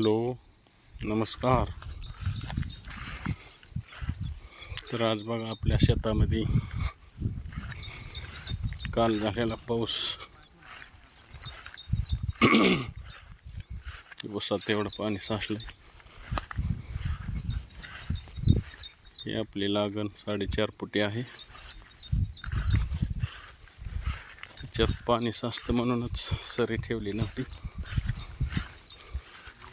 Hello नमस्कार. तर आज बघा आपल्या शेतामध्ये काल झालेला पाऊस. ऊसात एवढं पाणी साचलं ही आपली लागण साडेचार फुटी आहे. त्याच्यात पाणी साचतं म्हणूनच सरी ठेवली नव्हती.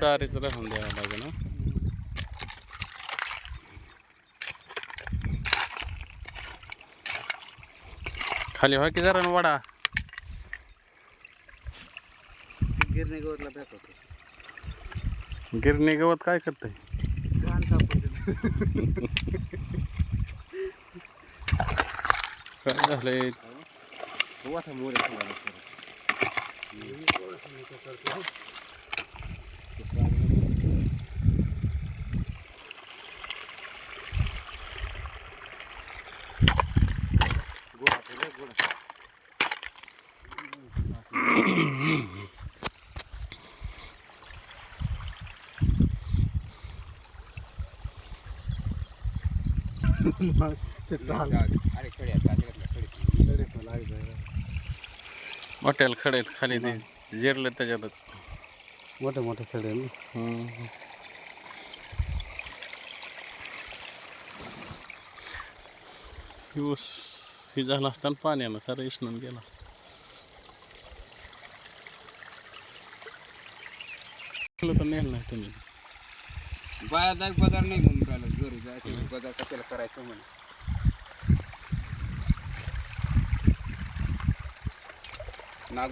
चारीच राहून द्यावं लागेल ना खाली व्हा की जरा न वडा. गिरणी गवतला गिरणी गवत काय कापून देतो. काय झालंय? वाटा मोरे गाजरातल्या खडी. मोठ्याला खडेत खाली ते जिरलं त्याच्यातच. मोठे मोठे खडे ना. ऊस हे झालं असताना पाण्यानं सारं इसणून गेलं असतं. केलं तर नेलं नाही तुम्ही. बाया जाय बाजार नाही घेऊन राहिलं घरी जायचं बाजार कशाला करायचं म्हणे. नाग